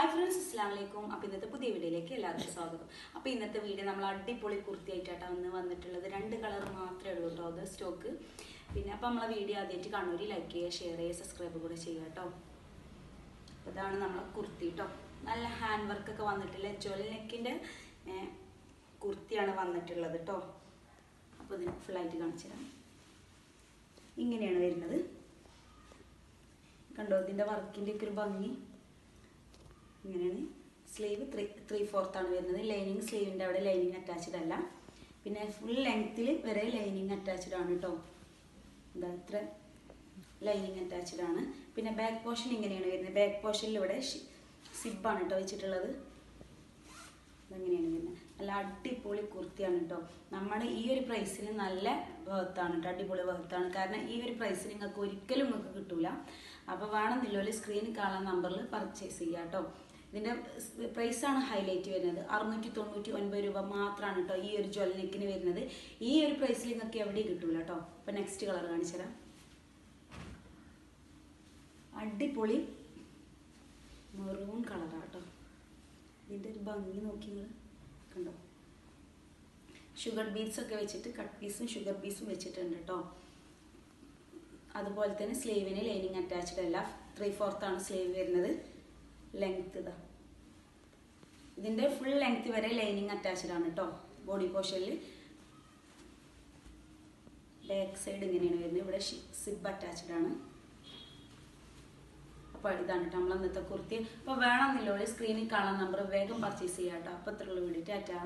Hi friends അസ്സാം വലൈക്കും അപ്പോൾ ഇന്നത്തെ പുതിയ വീഡിയോയിലേക്ക് എല്ലാവർക്കും സ്വാഗതം. അപ്പോൾ ഇന്നത്തെ വീഡിയോ നമ്മൾ അടിപൊളി കുർത്തിയായിട്ടാണ് അന്ന് വന്നിട്ടുള്ളത്. രണ്ട് കളർ മാത്രമേ ഉള്ളൂ കേട്ടോ അത് സ്റ്റോക്ക് പിന്നെ അപ്പോൾ നമ്മളെ വീഡിയോ ആദ്യമായിട്ട് കണ്ണൂരി ലൈക്ക് ചെയ്യുക ഷെയർ ചെയ്യുക സബ്സ്ക്രൈബ് കൂടെ ചെയ്യുക കേട്ടോ അപ്പോൾ ഇതാണ് നമ്മളെ കുർത്തി കേട്ടോ നല്ല ഹാൻഡ് വർക്കൊക്കെ വന്നിട്ടില്ല. ജോലി നെക്കിന്റെ കുർത്തിയാണ് വന്നിട്ടുള്ളത് കേട്ടോ അപ്പോൾ ഇതിന് ഫുള്ളായിട്ട് കാണിച്ചു തരാം. ഇങ്ങനെയാണ് വരുന്നത്. കണ്ടോ ഇതിന്റെ വർക്കിന്റെ ഒക്കെ ഒരു ഭംഗി. ഇങ്ങനെയാണ്. സ്ലീവ് ത്രീ ത്രീ ഫോർത്ത് ആണ് വരുന്നത്. ലൈനിങ് സ്ലീവിന്റെ അവിടെ ലൈനിങ് അറ്റാച്ച്ഡ് അല്ല. പിന്നെ ഫുൾ ലെങ്ത്തിൽ വരെ ലൈനിങ് അറ്റാച്ച്ഡ് ആണ് കേട്ടോ എന്താ ഇത്ര ലൈനിങ് അറ്റാച്ച്ഡ് ആണ്. പിന്നെ ബാക്ക് പോർഷൻ ഇങ്ങനെയാണ് വരുന്നത്. ബാക്ക് പോർഷനിൽ ഇവിടെ സിബാണ് കേട്ടോ വെച്ചിട്ടുള്ളത്. ഇതെങ്ങനെയാണ് വരുന്നത്? നല്ല അടിപൊളി കുർത്തിയാണ് കേട്ടോ നമ്മുടെ ഈ ഒരു പ്രൈസിന് നല്ല വേർത്താണ് കേട്ടോ അടിപൊളി വേർത്താണ് കാരണം ഈ ഒരു പ്രൈസ് നിങ്ങൾക്ക് ഒരിക്കലും നിങ്ങൾക്ക് കിട്ടൂല. അപ്പോൾ വേണമെന്നില്ല ഒരു സ്ക്രീനിൽ കാണാൻ നമ്പറിൽ പർച്ചേസ് ചെയ്യാം കേട്ടോ ഇതിന്റെ പ്രൈസാണ് ഹൈലൈറ്റ് വരുന്നത്. അറുന്നൂറ്റി തൊണ്ണൂറ്റി ഒൻപത് രൂപ മാത്രമാണ് കേട്ടോ ഈ ഒരു ജ്വലനക്കിന് വരുന്നത്. ഈ ഒരു പ്രൈസിൽ നിങ്ങൾക്ക് എവിടെയും കിട്ടില്ല കേട്ടോ അപ്പം നെക്സ്റ്റ് കളർ കാണിച്ചു തരാം. അടിപൊളി മെറൂൺ കളറാണ് കേട്ടോ ഇതിന്റെ ഒരു ഭംഗി നോക്കി നിങ്ങൾ കണ്ടോ? ഷുഗർ ബീഡ്സ് ഒക്കെ വെച്ചിട്ട് കട്ട് പീസും ഷുഗർ പീസും വെച്ചിട്ടുണ്ട് കേട്ടോ അതുപോലെ തന്നെ സ്ലീവിന് ലൈനിങ് അറ്റാച്ച്ഡ് അല്ല. ത്രീ ഫോർത്താണ് സ്ലീവ് വരുന്നത്. ലെങ്ത് ഇതാ. ഇതിന്റെ ഫുൾ ലെങ്ത് വരെ ലൈനിങ് അറ്റാച്ച്ഡ് ആണ് കേട്ടോ ബോഡി പോർഷനിൽ ബാക്ക് സൈഡ് ഇങ്ങനെയാണ് വരുന്നത്. ഇവിടെ സിബ് അറ്റാച്ച്ഡ് ആണ്. അപ്പോൾ ഇതാണ് കേട്ടോ നമ്മൾ അന്നത്തെ കുർത്തി. അപ്പോൾ വേണമെന്നില്ല സ്ക്രീനിൽ കാണാൻ നമ്പർ വേഗം പർച്ചേസ് ചെയ്യാം കേട്ടോ അപ്പോൾ ഇത്രയുള്ള വീഡിയോ ടാറ്റാ.